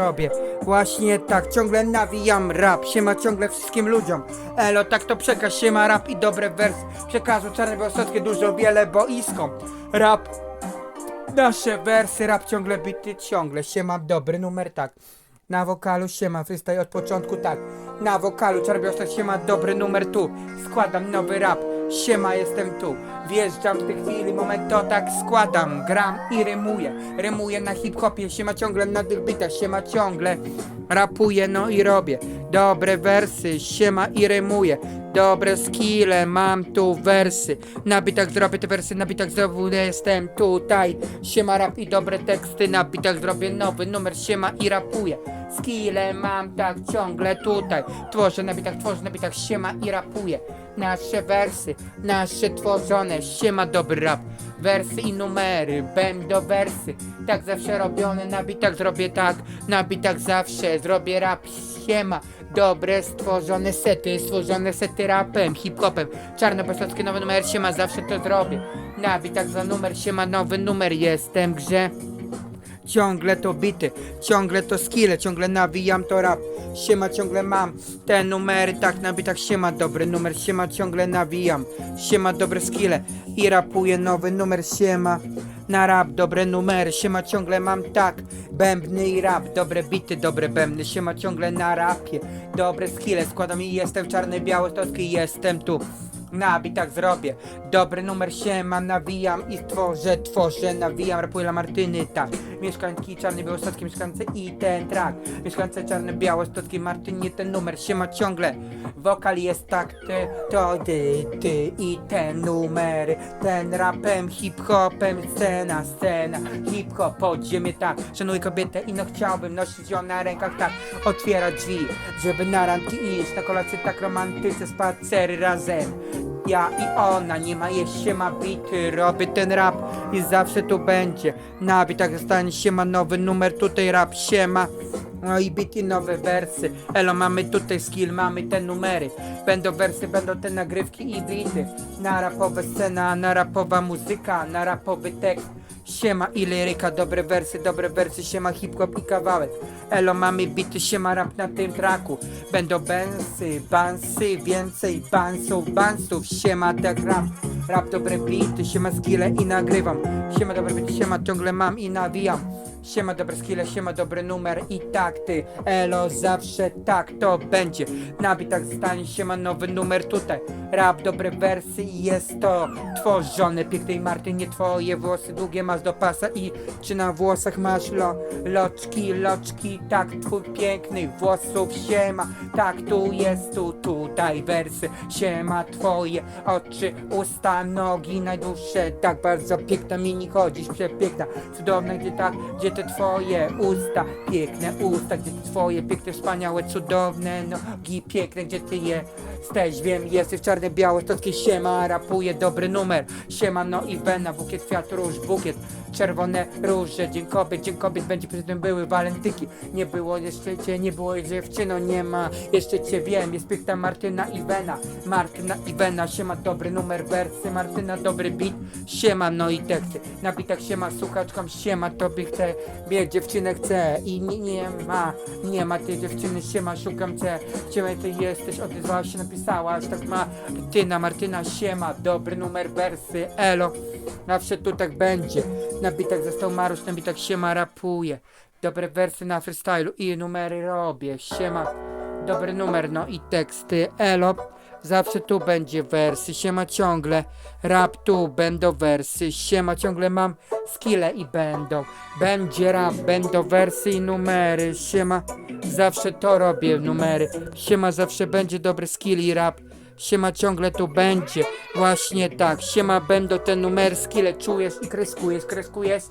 robię. Właśnie tak, ciągle nawijam rap, siema ciągle wszystkim ludziom. Elo, tak to przekaz, siema rap i dobre wers. Przekazu czarne białostockie dużo, wiele boisko. Rap, nasze wersy, rap ciągle bity, ciągle. Siema, dobry numer, tak. Na wokalu siema, freestyle od początku, tak. Na wokalu czarbiostek siema, dobry numer tu. Składam nowy rap, siema, jestem tu. Wjeżdżam w tej chwili, moment to tak składam. Gram i rymuję, rymuję na hip-hopie, siema ciągle na tych bitach, siema ciągle. Rapuję, no i robię. Dobre wersy, siema i rymuję. Dobre skille, mam tu wersy. Na bitach zrobię te wersy, na bitach znowu jestem tutaj. Siema rap i dobre teksty, na bitach zrobię nowy numer, siema i rapuję. Skille mam tak ciągle tutaj. Tworzę na bitach, tworzę na bitach, siema i rapuję. Nasze wersy, nasze tworzone, siema dobry rap. Wersy i numery, będą wersy. Tak zawsze robione, na bitach zrobię tak, na bitach zawsze zrobię rap, siema. Dobre stworzone sety, stworzone sety rapem, hip-hopem. Czarno-posadzkie nowy numer, siema, zawsze to zrobię. Na bitach za numer, siema, nowy numer, jestem grze. Ciągle to bity, ciągle to skille, ciągle nawijam to rap. Siema ciągle mam te numery, tak na bitach siema dobry numer, siema ciągle nawijam. Siema dobre skille i rapuję nowy numer, siema. Na rap dobre numery, siema ciągle mam tak. Bębny i rap, dobre bity, dobre bębny, siema ciągle na rapie. Dobre skille, składam i jestem czarny, biały, stocki, jestem tu. Na bitach zrobię. Dobry numer siema, nawijam i tworzę, tworzę, nawijam. Rapuję Martyny, tak. Mieszkanki czarne, białostockie, mieszkance i ten track Mieszkance czarne, białostockie, Martynie ten numer Siema ciągle, wokal jest tak Ty, to ty, ty i te numery. Ten rapem, hip-hopem, scena, scena. Hip-hop, podziemie, tak. Szanuję kobietę i no chciałbym nosić ją na rękach, tak. Otwierać drzwi, żeby na randki iść. Na kolację tak romantyce, spacery razem ja i ona, nie ma jeść się ma bity, robię ten rap i zawsze tu będzie. Na bitach zostanie się ma nowy numer, tutaj rap się ma. No i bity nowe wersy. Elo, mamy tutaj skill, mamy te numery. Będą wersy, będą te nagrywki i bity. Na rapowe scena, na rapowa muzyka, na rapowy tekst. Siema i liryka, dobre wersy, dobre wersy, siema hip-hop i kawałek. Elo, mamy bity, siema rap na tym traku. Będą bensy, bansy, więcej bansów, bansów, siema tak rap. Rap dobre bity, siema skille i nagrywam. Siema dobre bity, siema ciągle mam i nawijam. Siema dobre skille, siema dobry numer i tak ty Elo zawsze tak to będzie. Na bitach stanie siema nowy numer tutaj. Rap dobre wersy jest to Tworzone. Pięknej Martynie twoje włosy długie masz do pasa i Czy na włosach masz lo, loczki, loczki? Tak twój pięknych włosów siema Tak tu jest tu tutaj wersy. Siema twoje oczy, usta, nogi najdłuższe Tak bardzo piękna mini chodzisz przepiękna Cudowna gdzie tak, gdzie te twoje usta Piękne usta, gdzie te twoje piękne, wspaniałe, cudowne nogi Piękne, gdzie ty jesteś, wiem, jesteś czarny, biały, stocki siema Rapuje dobry numer, siema, no i wena Bukiet kwiat, róż, bukiet Czerwone róże, dzień kobiet, dzień kobiet Będzie przy tym były walentynki Nie było jeszcze cię, nie było dziewczyno, nie ma Jeszcze cię wiem, jest piękna Martyna i Wena. Martyna i Wena, siema, dobry numer, wersy. Martyna, dobry beat, siema, no i teksty. Na bitach siema, słuchaczkom, siema, tobie chcę Mieć dziewczynę chcę. I nie, nie ma Nie ma tej dziewczyny, siema, szukam cię. Siema, ty jesteś, odezwałaś się, napisałaś Tak ma Martyna, Martyna, siema Dobry numer, wersy, elo Zawsze tu tak będzie Na bitach został Marusz, na bitach siema, rapuje Dobre wersy na freestylu i numery robię, siema Dobry numer, no i teksty, elo. Zawsze tu będzie wersy, siema ciągle. Rap tu, będą wersy Siema ciągle mam skille i będą. Będzie rap, będą wersy i numery Siema, zawsze to robię numery. Siema, zawsze będzie dobry skill i rap Siema ciągle tu będzie. Właśnie tak, siema będą te numery skille Czujesz i kreskujesz, kreskujesz.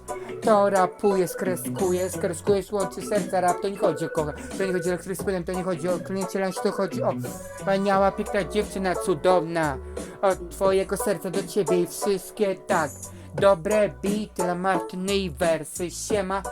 To rapujesz, kreskujesz, kreskujesz Łączy serca rap, to nie chodzi o kocha. To nie chodzi o elektrycznym, to nie chodzi o kliencie lunch To chodzi o wspaniała, piękna dziewczyna Cudowna. Od twojego serca do ciebie i wszystkie tak. Dobre beaty dla Martyny i wersy Siema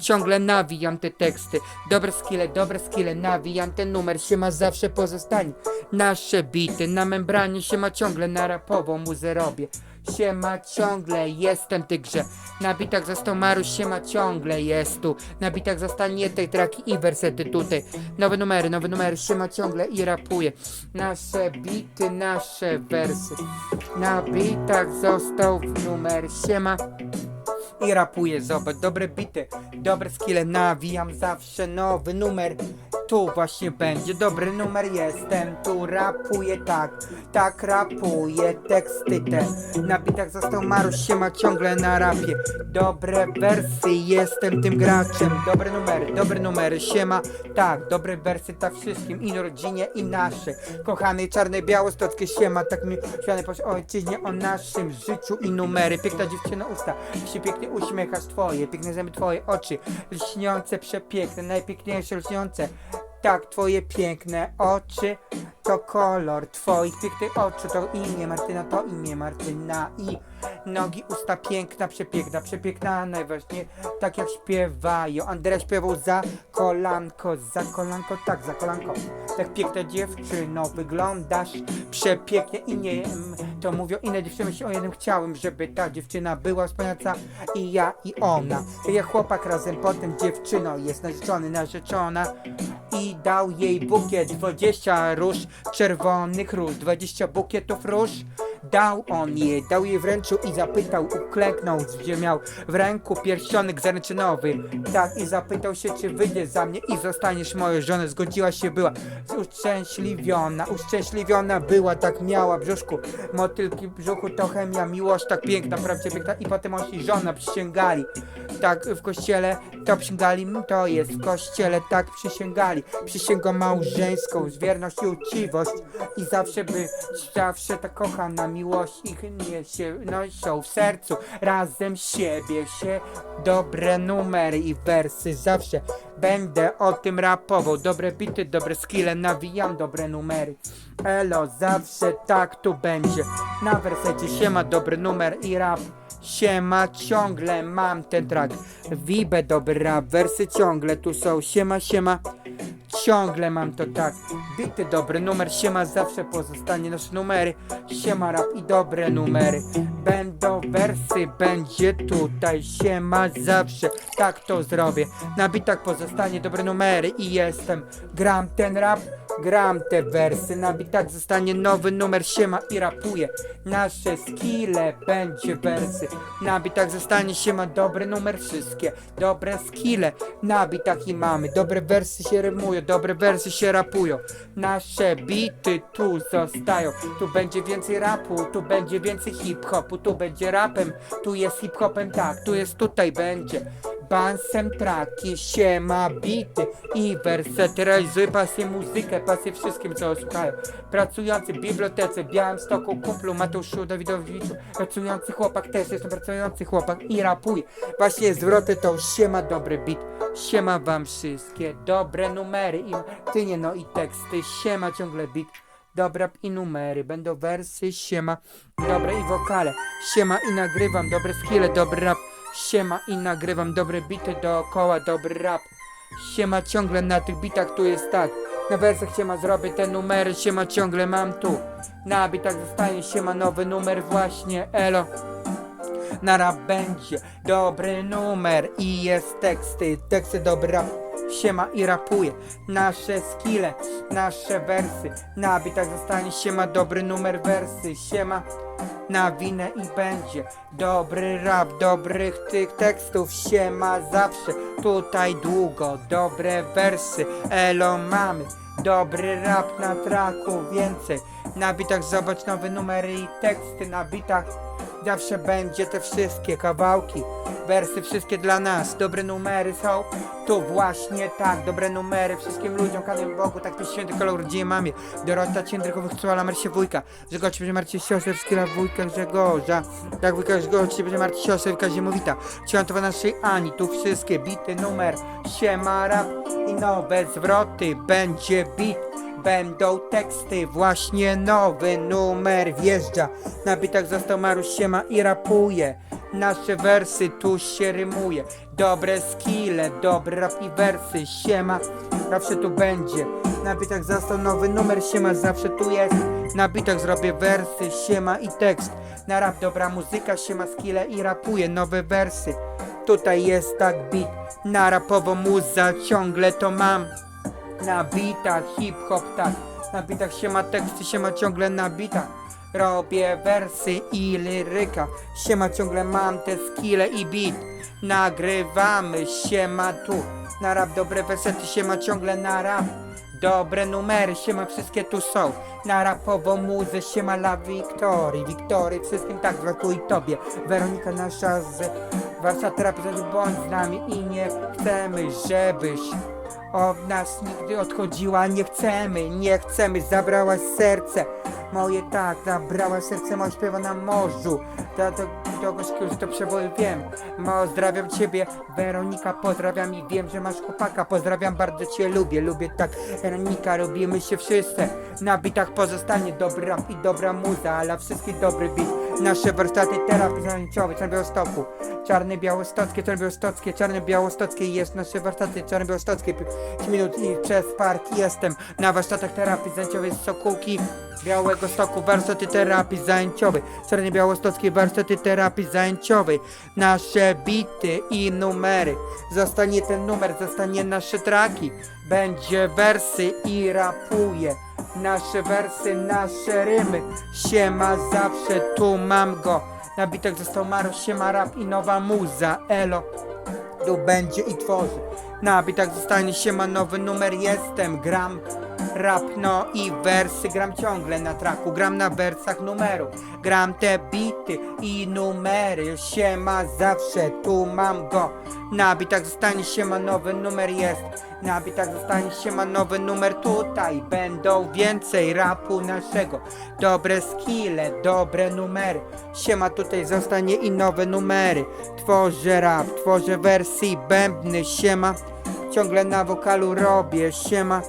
Ciągle nawijam te teksty Dobre skille, dobre skille Nawijam ten numer Siema zawsze pozostanie Nasze bity na membranie Siema ciągle na rapową muzę robię siema ciągle jestem tygrze. Na bitach został Maruś, siema ciągle jest tu. Na bitach zostanie tej traki i wersety tutaj. Nowe numery, nowe numery, siema ciągle i rapuje. Nasze bity, nasze wersy. Na bitach został numer, siema i rapuję, zobacz, dobre bity, dobre skille, nawijam zawsze nowy numer. Tu właśnie będzie dobry numer, jestem tu, rapuję tak, tak rapuję teksty te. Na bitach został Maruś, siema ciągle na rapie. Dobre wersy, jestem tym graczem. Dobre numery, dobre numery, siema, tak, dobre wersy, tak wszystkim i rodzinie i nasze. Kochany czarny, białostockie, siema, tak mi świany po ojczyźnie o naszym życiu i numery. Piękna dziewczyna usta, się pięknie uśmiechasz twoje, piękne zęby twoje oczy, lśniące, przepiękne, najpiękniejsze lśniące. Tak, twoje piękne oczy to kolor twoich pięknych oczu, to imię Martyna, to imię Martyna i nogi, usta piękna, przepiękna, przepiękna, najważniej tak jak śpiewają. Andrea śpiewał za kolanko, za kolanko, tak, za kolanko. Tak piękna dziewczyno, wyglądasz przepięknie i nie wiem, to mówią inne dziewczyny, się o jednym chciałem, żeby ta dziewczyna była wspaniała i ja i ona. Jak chłopak razem potem dziewczyną jest narzeczony, narzeczona i dał jej bukiet 20 róż, czerwonych róż, 20 bukietów róż. Dał on jej, dał jej w ręczu i zapytał, uklęknął, gdzie miał w ręku pierścionek zaręczynowy. Tak, i zapytał się, czy wyjdziesz za mnie i zostaniesz moją żonę. Zgodziła się, była uszczęśliwiona, uszczęśliwiona była, tak miała w brzuszku. Motylki w brzuchu to chemia, miłość tak piękna, prawdzie piękna. I potem on i żona przysięgali. Tak, w kościele to przysięgali, to jest w kościele, tak przysięgali. Przysięgą małżeńską, z wierność i uczciwość. I zawsze by, zawsze ta kochana miłość ich nie się noszą w sercu. Razem siebie się dobre numery i wersy zawsze będę o tym rapował. Dobre bity, dobre skille, nawijam dobre numery. Elo, zawsze tak tu będzie. Na wersecie siema dobry numer i rap. Siema, ciągle mam ten track. Wibę dobry rap, wersy ciągle tu są. Siema, siema. Ciągle mam to tak. Bity dobry numer, siema zawsze pozostanie nasze numery. Siema rap i dobre numery. Będą wersy, będzie tutaj. Siema zawsze, tak to zrobię. Na bitach pozostanie dobre numery i jestem. Gram ten rap, gram te wersy. Na zostanie nowy numer, siema i rapuję. Nasze skille będzie wersy. Na zostanie siema dobry numer, wszystkie dobre skille. Na i mamy, dobre wersy się rymują, dobre wersy się rapują. Nasze bity tu zostają. Tu będzie więcej rapu, tu będzie więcej hip-hopu, tu będzie rapem, tu jest hip-hopem, tak, tu jest tutaj będzie. Bansem traki, siema, bity i wersety. Realizuję pasję muzykę, pasję wszystkim co słuchają. Pracujący w bibliotece, w Białymstoku, kumplu Mateuszu Dawidowiczu, pracujący chłopak też, jestem pracujący chłopak i rapuję. Właśnie zwroty to siema, dobry beat, siema wam wszystkie, dobre numery i tynie no i teksty, siema ciągle beat. Dobra i numery, będą wersy, siema, dobre i wokale, siema i nagrywam, dobre skille, dobry rap, siema i nagrywam dobre bity dookoła, dobry rap, siema ciągle na tych bitach tu jest tak, na wersach siema zrobię te numery, siema ciągle mam tu, na bitach zostanie siema nowy numer właśnie, elo. Na rap będzie dobry numer i jest teksty, teksty dobry rap. Siema i rapuje nasze skille, nasze wersy. Na bitach zostanie siema dobry numer wersy. Siema na winę i będzie dobry rap, dobrych tych tekstów. Siema zawsze tutaj długo, dobre wersy. Elo mamy. Dobry rap na traku, więcej Na bitach zobacz nowe numery i teksty Na bitach zawsze będzie te wszystkie kawałki. Wersy wszystkie dla nas, dobre numery są. Tu właśnie tak, dobre numery Wszystkim ludziom, każdym Bogu, tak pisz święty kolor rodzinie mamie. Dorota Ciędrykowych, Czuala Marcie Wujka. Grzegorz będzie Marcie siostrę, wszystkie wujka Grzegorza. Tak wujka Grzegorz będzie Marcie siostrę, Wujka Ziemowita Ciątowa naszej Ani, tu wszystkie bity numer. Siema rap i nowe zwroty. Będzie bit Będą teksty, właśnie nowy numer wjeżdża. Na bitach został Maruś Siema i rapuje. Nasze wersy tu się rymuje. Dobre skille, dobry rap i wersy. Siema, zawsze tu będzie. Na bitach został nowy numer Siema, zawsze tu jest. Na bitach zrobię wersy, siema i tekst. Na rap dobra muzyka, siema skille i rapuję nowe wersy. Tutaj jest tak beat, na rapowo muza ciągle to mam. Na bitach hip-hop tak, na bitach siema teksty, siema ciągle na bitach. Robię wersy i liryka, siema ciągle mam te skille i beat. Nagrywamy, siema tu, na rap dobre wersety, siema ciągle na rap. Dobre numery, siema wszystkie tu są. Na rapową muzę, siema la Wiktorii. Wiktorii, wszystkim tak brakuje tobie. Weronika nasza z warsztat terapii, bądź z nami i nie chcemy, żebyś od nas nigdy odchodziła. Nie chcemy, nie chcemy, zabrałaś serce. Moje tak, zabrała serce moje śpiewa na morzu. To, to, to gorzkiego, to przeboju wiem. Pozdrawiam ciebie, Weronika, pozdrawiam i wiem, że masz chłopaka. Pozdrawiam, bardzo cię lubię, lubię tak. Weronika, robimy się wszyscy. Na bitach pozostanie dobry rap i dobra muza, ale wszystkich dobry beat. Nasze warsztaty terapii zajęciowe, Czarnobiałostocku. Czarny Białostockie, Czarny Białostockie, Czarny Białostockie jest nasze warsztaty Czarny Białostockie. 5 minut i przez park jestem na warsztatach terapii zajęciowej z Sokółki. Białego Stoku, warsztaty terapii zajęciowej, Czarny Białostockie, warsztaty terapii zajęciowej, nasze bity i numery. Zostanie ten numer, zostanie nasze traki, będzie wersy i rapuje. Nasze wersy, nasze rymy, siema zawsze, tu mam go. Na bitach został Maro, siema rap i nowa muza, elo tu będzie i tworzy. Na bitach zostanie się ma nowy numer, jestem, gram rap, no i wersy, gram ciągle na traku, gram na wersach numeru, gram te bity i numery, się ma zawsze, tu mam go. Na bitach zostanie się ma nowy numer, jest, na bitach zostanie się ma nowy numer, tutaj będą więcej rapu naszego, dobre skille, dobre numery, siema tutaj zostanie i nowe numery, tworzę rap, tworzę wersji, bębny, siema, ciągle na wokalu robię, siema,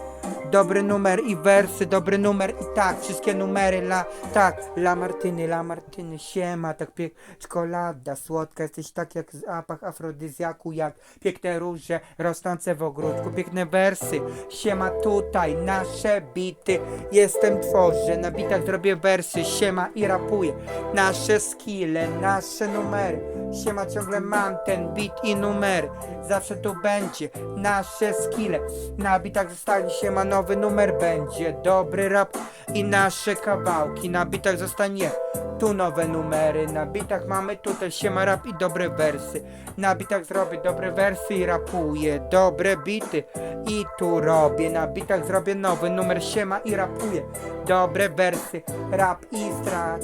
dobry numer i wersy, dobry numer i tak, wszystkie numery, la, tak, la Martyny, la Martyny, siema, tak piek, czekolada, słodka, jesteś tak jak zapach afrodyzjaku, jak piękne róże rosnące w ogródku, piękne wersy, siema tutaj, nasze bity, jestem tworzę, na bitach zrobię wersy, siema i rapuję, nasze skille, nasze numery, siema ciągle mam ten beat i numery, zawsze tu będzie, nasze skille, na bitach zostanie siema nowy numer będzie, dobry rap i nasze kawałki, na bitach zostanie tu nowe numery, na bitach mamy tutaj siema rap i dobre wersy, na bitach zrobię dobre wersy i rapuję, dobre bity i tu robię, na bitach zrobię nowy numer siema i rapuję, dobre wersy, rap i strat.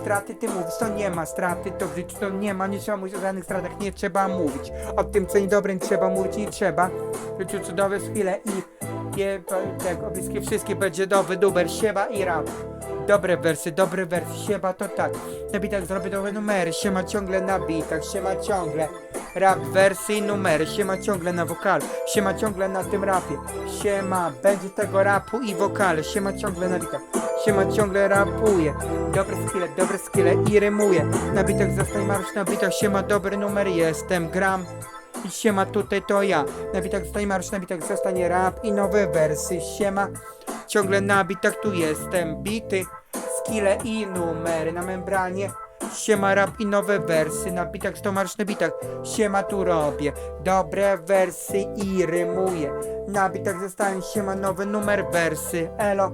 Straty ty mówisz, to nie ma straty, to w życiu to nie ma, nie trzeba mówić o żadnych stratach, nie trzeba mówić. O tym co niedobrym trzeba mówić, nie trzeba. W życiu cudowne chwile i je, tego, bliskie wszystkie będzie dowy, duber, siema i rap. Dobre wersy, dobre wersy, siema to tak. Na bitach zrobię nowe numery, siema ciągle na bitach, siema ciągle. Rap, wersy i numery, siema ciągle na wokalu, siema ciągle na tym rapie. Siema, będzie tego rapu i wokale, siema ciągle na bitach. Siema ciągle rapuje, dobre skille, dobre skille i rymuje. Na bitach zostań marusz, na bitach siema dobry numer jestem, gram. Siema tutaj to ja. Na bitach zostań marusz, na bitach zostanie rap i nowe wersy. Siema, ciągle na bitach tu jestem, bity, skille i numery na membranie. Siema rap i nowe wersy, na bitach to marsz na bitach. Siema tu robię, dobre wersy i rymuję. Na bitach zostanie siema nowy numer wersy, elo.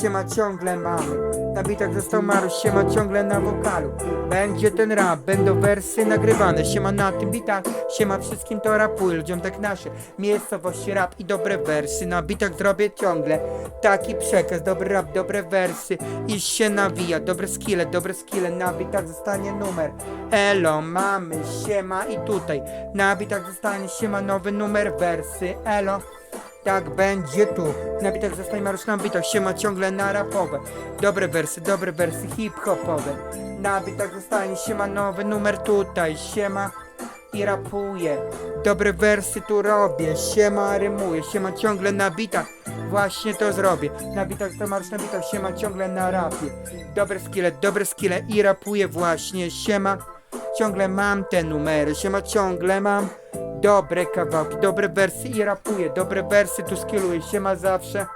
Siema ciągle mamy, na został Maruś, siema ciągle na wokalu. Będzie ten rap, będą wersy nagrywane. Siema na tym bitach, siema wszystkim to rapuję Ludziom tak nasze, miejscowości rap i dobre wersy. Na bitach zrobię ciągle taki przekaz. Dobry rap, dobre wersy. I się nawija. Dobre skille, dobre skille, na bitach zostanie numer. Elo, mamy, siema. I tutaj. Na bitach zostanie siema nowy numer wersy. Elo tak będzie tu. Na bitach zostań Marusz na bitach, siema ciągle na rapowe. Dobre wersy, dobre wersy hip-hopowe. Na bitach zostanie siema nowy numer tutaj, siema i rapuję. Dobre wersy tu robię, siema rymuję, siema ciągle na bitach. Właśnie to zrobię. Na bitach to Marusz na bitach, siema ciągle na rapie. Dobre skille, dobre skille i rapuję właśnie, siema. Ciągle mam te numery, siema ciągle mam dobre kawałki, dobre wersy i rapuję, dobre wersy tu skilluję, siema zawsze.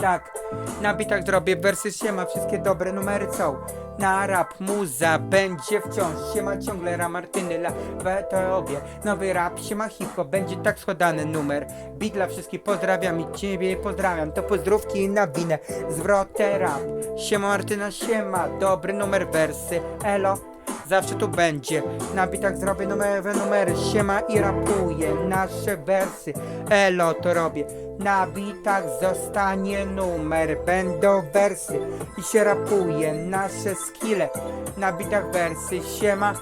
Tak, na bitach zrobię wersy siema, wszystkie dobre numery są. Na rap muza będzie wciąż siema ciągle ra Martyny la we tobie Nowy rap siema hip-hop będzie tak składany numer. Beat dla wszystkich pozdrawiam i ciebie pozdrawiam. To pozdrówki na winę. Zwrotę rap Siema Martyna siema dobry numer wersy Elo Zawsze tu będzie. Na bitach zrobię numerowe numery Siema i rapuję. Nasze wersy Elo to robię. Na bitach zostanie numer Będą wersy I się rapuje nasze skille Na bitach wersy Siema.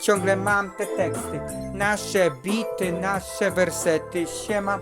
Ciągle mam te teksty. Nasze bity, nasze wersety Siema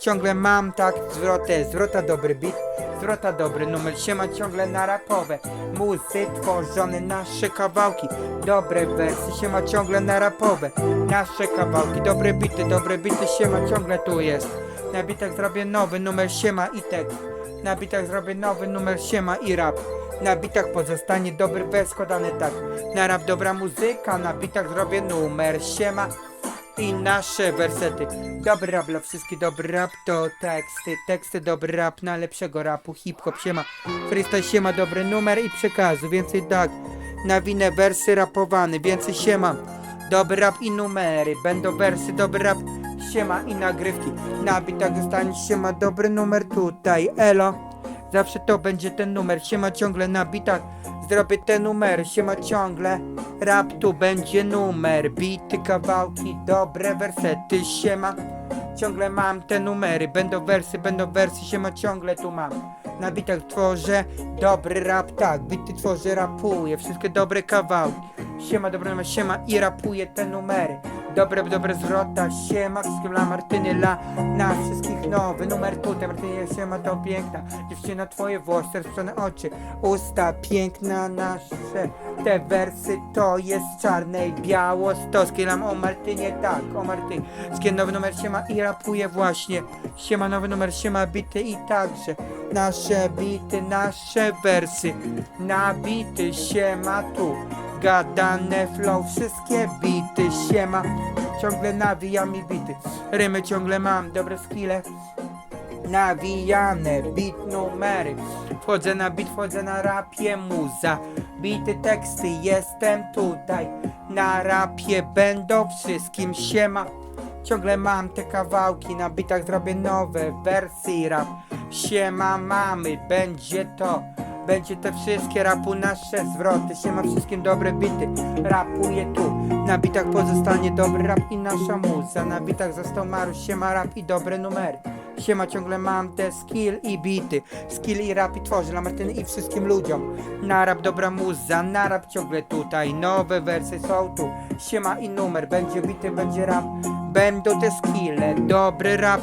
Ciągle mam tak zwrotę, zwrota dobry beat, zwrota dobry numer, siema ciągle na rapowe Muzy tworzone, nasze kawałki, dobre wersy, siema ciągle na rapowe Nasze kawałki, dobre bity, dobre bity, siema ciągle tu jest. Na bitach zrobię nowy numer, siema i tekst Na bitach zrobię nowy numer, siema i rap. Na bitach pozostanie dobry wers składany tak. Na rap dobra muzyka, na bitach zrobię numer Siema i nasze wersety. Dobry rap dla wszystkich, dobry rap to teksty, teksty dobry rap na lepszego rapu, hip-hop siema, freestyle siema, dobry numer i przekazu, więcej tak, na winę wersy rapowane, więcej siema, dobry rap i numery, będą wersy, dobry rap, siema i nagrywki, na bitach zostanie siema, dobry numer tutaj, elo, zawsze to będzie ten numer, siema ciągle na bitach, zrobię te numery, siema ciągle, rap tu będzie numer, bity kawałki, dobre wersety, siema, ciągle mam te numery, będą wersy, będą wersy, siema ciągle tu mam. Na bitach tworzę dobry rap, tak, bity tworzę, rapuję, wszystkie dobre kawałki. Siema, dobre numer, siema i rapuję te numery. Dobre, dobre zwrota, siema, wszystkim dla Martyny, la, na wszystkich nowy numer tutaj, Martynie, siema, to piękna, dziewczyna, twoje włosy, rozpuszczone oczy, usta, piękna nasze, te wersy to jest czarne i białostockie, lam o Martynie, tak, o Martynie, wszystkie nowy numer, siema i rapuję właśnie, siema, nowy numer, siema, bity i także, nasze bity, nasze wersy, nabity, siema tu, gadane flow, wszystkie bity, siema, ciągle nawijam i bity, rymy ciągle mam, dobre skille, nawijane, bit numery, wchodzę na bit, wchodzę na rapie, muza, bity teksty, jestem tutaj, na rapie będą wszystkim, siema, ciągle mam te kawałki, na bitach zrobię nowe wersy rap, siema mamy, będzie to, będzie te wszystkie rapu nasze zwroty. Siema wszystkim dobre bity. Rapuję tu. Na bitach pozostanie dobry rap i nasza muza. Na bitach został Maruś. Siema rap i dobre numery. Siema ciągle mam te skill i bity. Skill i rap i tworzę dla Martyny i wszystkim ludziom. Na rap dobra muza Na rap ciągle tutaj. Nowe wersy są tu. Siema i numer. Będzie bity, będzie rap. Będą te skille. Dobry rap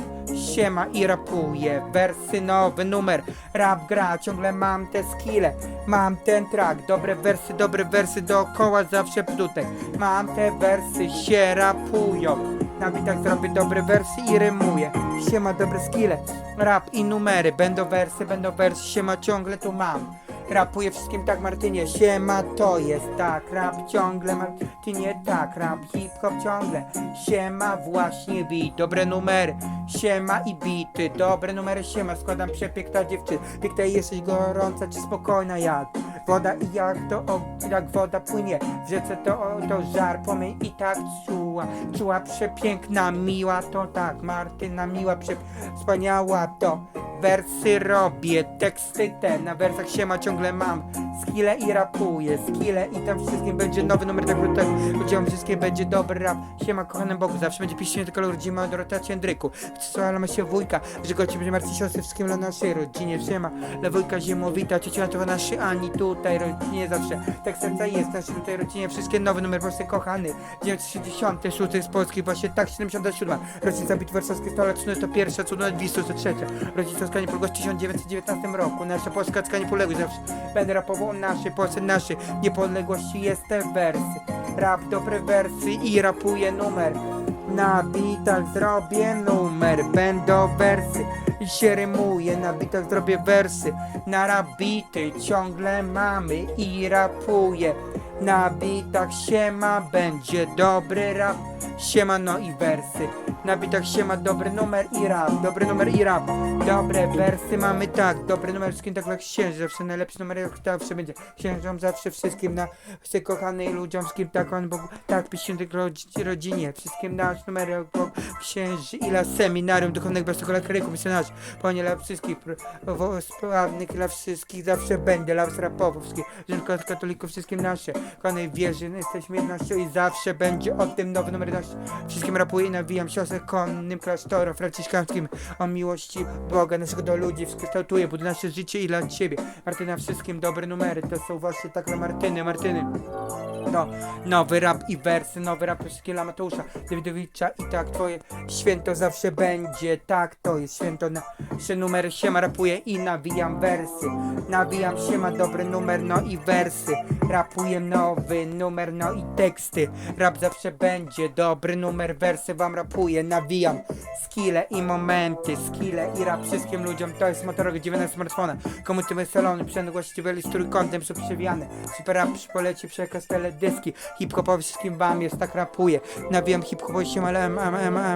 Siema i rapuję, wersy nowy numer. Rap gra, ciągle mam te skille. Mam ten track, dobre wersy, dobre wersy dookoła zawsze tutaj Mam te wersy, się rapują. Na bitach zrobię dobre wersy i rymuję. Siema, dobre skille. Rap i numery, będą wersy, będą wersy. Siema, ciągle tu mam Rapuję wszystkim tak Martynie, siema to jest tak. Rap ciągle Martynie tak, rap hip-hop ciągle. Siema właśnie beat, dobre numery. Siema i bity, dobre numery siema. Składam przepiękna dziewczyna Piękna jesteś gorąca czy spokojna jak Woda i jak to o, jak woda płynie. W rzece to, o, to żar płomień i tak czuła. Czuła przepiękna, miła to tak Martyna miła, prze, wspaniała to. Wersy robię, teksty te Na wersach siema ciągle mam Skille i rapuję, skille i tam wszystkim będzie nowy numer tak tak Ludziom wszystkim będzie dobry rap. Siema kochanym Bogu, zawsze będzie piśnienie tylko rodzima Dorotacie Jędryku. Chcę ma się wujka, że go będzie martwi siostry Wszystkim dla naszej rodzinie. Siema, dla wujka zimowita Ciocia to naszej Ani tutaj rodzinie zawsze. Tak serca jest naszej tutaj rodzinie. Wszystkie nowe numer właśnie kochany. 966 z Polski właśnie tak 77 Rocznica bitwy warszawskiej stołecznej to pierwsza, cudna 203 Rocznica skania niepodległości w 1919 roku. Nasza Polska tka niepodległość zawsze Będę rapował o naszej Polsce, naszej niepodległości jest te wersy. Rap dobre wersy i rapuję numer. Na bitach zrobię numer, będą wersy I się rymuje, na bitach zrobię wersy. Na rap bity ciągle mamy i rapuję Na bitach siema, będzie dobry rap. Siema no i wersy. Na bitach siema, dobry numer i rap. Dobry numer i rap. Dobre wersy mamy tak. Dobry numer wszystkim tak jak księży Zawsze najlepszy numer jak zawsze będzie. Księżom zawsze wszystkim na Wszystkim kochanej ludziom z kim tak on Bogu Tak piśnię tylko rodzi- rodzinie. Wszystkim nasz numer jak Księży Ila seminarium Duchownych Brastokola Kryku Misjonarzy Panie dla wszystkich Sprawnych dla wszystkich Zawsze będę Dla rapowych wszystkich katolików Wszystkim nasze Kochanej wierzy Jesteśmy jednością i zawsze będzie O tym nowy numer nasz Wszystkim rapuję i nawijam siostrę konnym klasztorom franciszkańskim o miłości Boga naszego do ludzi kształtuje, buduję nasze życie i dla Ciebie. Martyna, wszystkim dobre numery, to są właśnie tak dla Martyny, Martyny. No, nowy rap i wersy, nowy rap wszystkie dla Mateusza Dawidowicza i tak twoje święto zawsze będzie, tak to jest święto na nasze numery siema rapuję i nawijam wersy. Nawijam siema dobry numer, no i wersy. Rapuję nowy numer, no i teksty. Rap zawsze będzie, dobry numer, wersy wam rapuję Nawijam. Skille i momenty, skille i rap wszystkim ludziom To jest motorowy 9 smartfona Komu salony, przęd właściwie z trójkątem przeprzewijany Super rap poleci przekaz teledyski Hip-hopowy wszystkim wam jest, tak rapuję Nawijam hip-hopowy siema, ale em, em, em, em,